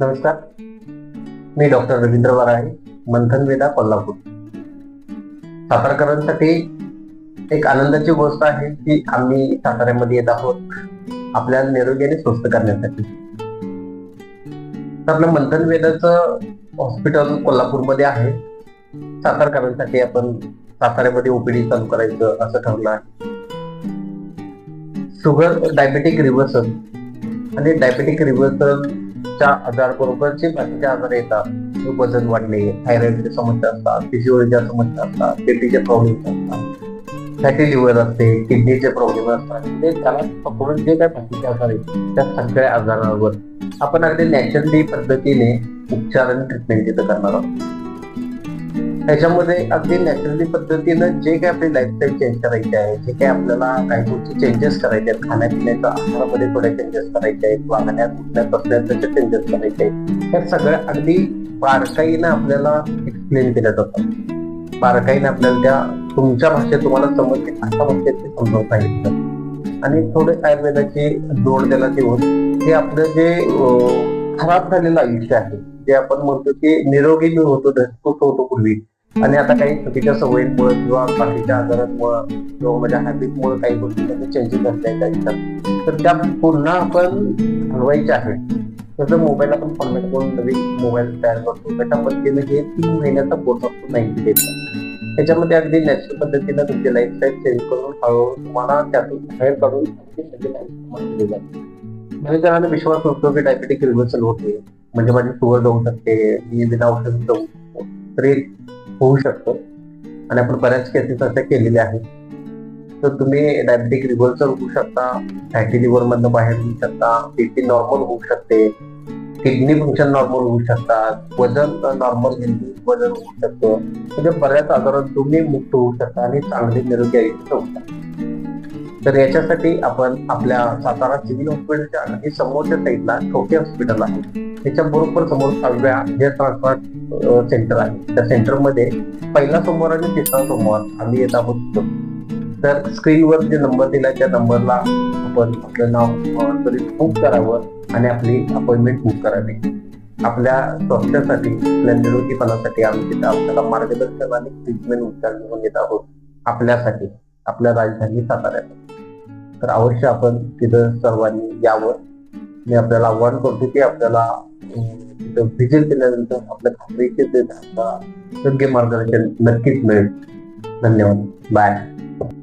नमस्कार. मी डॉक्टर रवींद्र वराळे मंथन वेदा कोल्हापूर. सातारकरांसाठी एक आनंदाची गोष्ट आहे की आम्ही साताऱ्यामध्ये येत आहोत आपल्याला निरोग्याने स्वस्थ करण्यासाठी. आपलं मंथन वेदाचं हॉस्पिटल कोल्हापूरमध्ये आहे. सातारकरांसाठी आपण साताऱ्यामध्ये ओपीडी चालू करायचं असं ठरलं आहे. शुगर डायबेटिक रिव्हर्सल आणि डायबेटिक रिव्हर्सलच्या आजारबरोबरचे बाकीचे आजार येतात वजन वाढणे थायरॉइडच्या समस्या असतात पीसीओडीच्या समस्या असतात पेटीचे प्रॉब्लेम असतात फॅटी लिव्हर असते किडनीचे प्रॉब्लेम असतात ते त्याला पकडून जे काय बाकीचे आजार आहेत त्या सगळ्या आजारावर. आपण अगदी नॅचरली पद्धतीने उपचार आणि ट्रीटमेंट तिथं करणार आहोत. त्याच्यामध्ये अगदी नॅचरली पद्धतीनं जे काही आपली लाईफस्टाईल चेंज करायची आहे जे काही आपल्याला काही गोष्टी चेंजेस करायचे आहेत खाण्यापिण्याच्या आहारामध्ये थोडे चेंजेस करायचे आहेत वागण्यात उठण्यात बसण्यात त्याचे चेंजेस करायचे आहेत त्या सगळ्या अगदी बारकाईनं आपल्याला एक्सप्लेन केल्या जातात बारकाईनं आपल्याला त्या तुमच्या भाषेत तुम्हाला समजते अशा भाषेत ते समजावून सांगितलं. आणि थोडे आयुर्वेदाची जोड त्याला देऊन हे आपलं जे खराब झालेलं आयुष्य आहे जे आपण म्हणतो की निरोगी मी होतो धसपूस होतो पूर्वी आणि आता काही चुकीच्या सवयींमुळे किंवा बाकीच्या आजारांमुळे किंवा म्हणजे माझ्या हॅबिटमुळे काही गोष्टी चेंजेस झाल्या आहेत. तर त्या पुन्हा आपण हलवायच्या आहेत जसं मोबाईल आपण फॉर्मेट करून नवीन मोबाईल तयार करतो त्याच्या पद्धतीने हे तीन महिन्याचा कोर्स असतो नाईन्टी डेजचा त्याच्यामध्ये अगदी नॅचरल पद्धतीने तुमची लाईफस्टाईल चेंज करून हळूहळू तुम्हाला त्यातून बाहेर काढून अगदी नवीन दिली जाते. म्हणजे जणांना विश्वास होतो की डायबेटिक रिव्हर्सल होते म्हणजे माझी शुगर जाऊ शकते मी बिना औषध जाऊ शकतो. तरी होऊ शकतं. आणि आपण बऱ्याच केसेस असे केलेल्या आहेत. तर तुम्ही डायबेटिक रिव्हर्सल होऊ शकता फॅटी लिव्हर मधनं बाहेर होऊ शकता बीपी नॉर्मल होऊ शकते किडनी फंक्शन नॉर्मल होऊ शकतात वजन नॉर्मल हेल्दी वजन होऊ शकतं. म्हणजे बऱ्याच आजारात तुम्ही मुक्त होऊ शकता आणि चांगले निरोगी आयुष्य होऊ शकता. तर याच्यासाठी आपण आपल्या सातारा सिव्हिल हॉस्पिटलच्या अगदी समोरच्या साईडला छोटे हॉस्पिटल आहे. त्याच्या बरोबर समोर सहाव्या हेअर ट्रान्सप्लांट सेंटर आहे. त्या सेंटरमध्ये पहिला सोमवार आणि तिसरा सोमवार आम्ही येत आहोत तर स्क्रीनवर जे नंबर दिला त्या नंबरला आपण आपलं नाव बुक करावं आणि आपली अपॉइंटमेंट बुक करावी. आपल्या स्वास्थ्यासाठी आपल्या निरोगीपणासाठी आम्ही तिथे आपल्याला मार्गदर्शन आणि ट्रीटमेंट उपचार घेऊन येत आहोत. आपल्यासाठी आपल्या राजधानी साताऱ्यात तर अवश्य आपण तिथं सर्वांनी यावं. मी आपल्याला आव्हान करतो की आपल्याला विजय केल्यानंतर आपल्या खात्रीचे ते योग्य मार्गदर्शन नक्कीच मिळेल. धन्यवाद. बाय